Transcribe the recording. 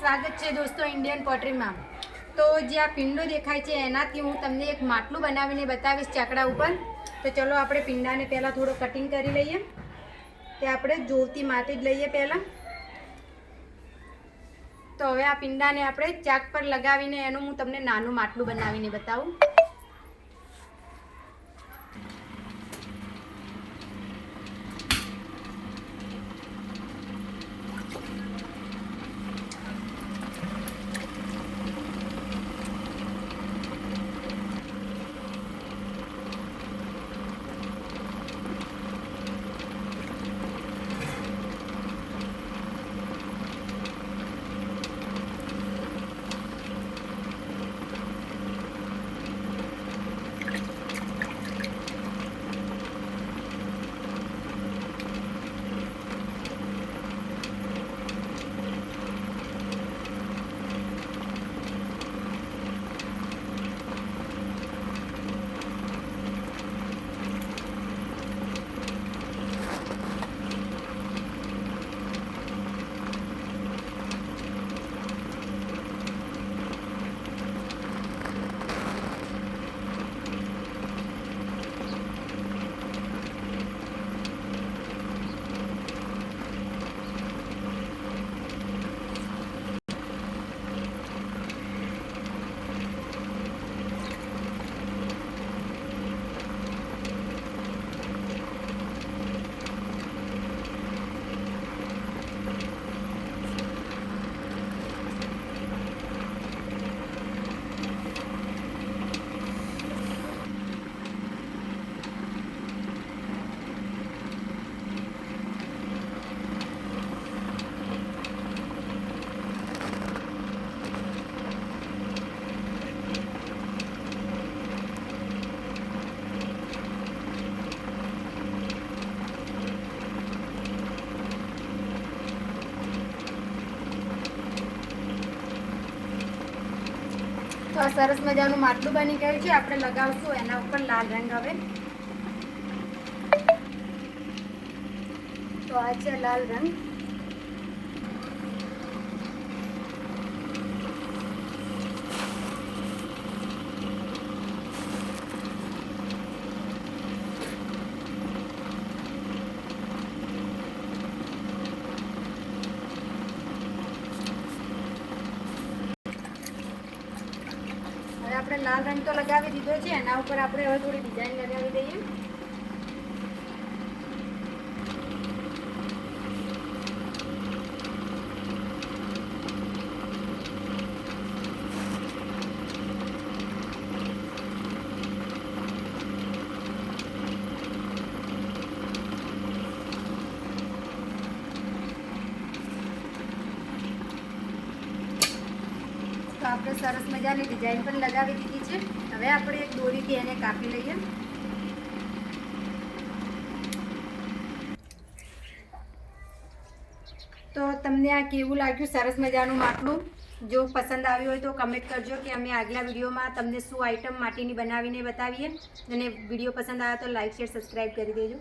સ્વાગત છે દોસ્તો ઇન્ડિયન પોટરીમાં. તો જે આ પિંડો દેખાય છે એનાથી હું તમને એક માટલું બનાવીને બતાવીશ ચાકડા ઉપર. તો ચલો આપણે પિંડાને પહેલાં થોડો કટિંગ કરી લઈએ. તે આપણે જોવતી માટી જ લઈએ પહેલાં. તો હવે આ પિંડાને આપણે ચાક પર લગાવીને એનું હું તમને નાનું માટલું બનાવીને બતાવું. તો સરસ મજાનું માટલું બની ગયું છે. આપણે લગાવશું એના ઉપર લાલ રંગ હવે. તો આ છે લાલ રંગ હવે આપણે લાલ રંગ તો લગાવી દીધો છે, એના ઉપર આપણે હવે થોડી ડિઝાઇન લગાવી દઈએ. આપણે સરસ મજાની ડિઝાઇન પણ લગાવી દીધી છે. હવે આપણે એક દોરીથી એને કાપી લઈએ. તો તમને આ કેવું લાગ્યું? સરસ મજાનું માટલું? જો પસંદ આવ્યું હોય તો કમેન્ટ કરજો કે અમે આગલા વિડીયોમાં તમને શું આઈટમ માટીની બનાવીને બતાવીએ. અને વીડિયો પસંદ આવ્યો તો લાઈક શેર સબસ્ક્રાઈબ કરી દેજો.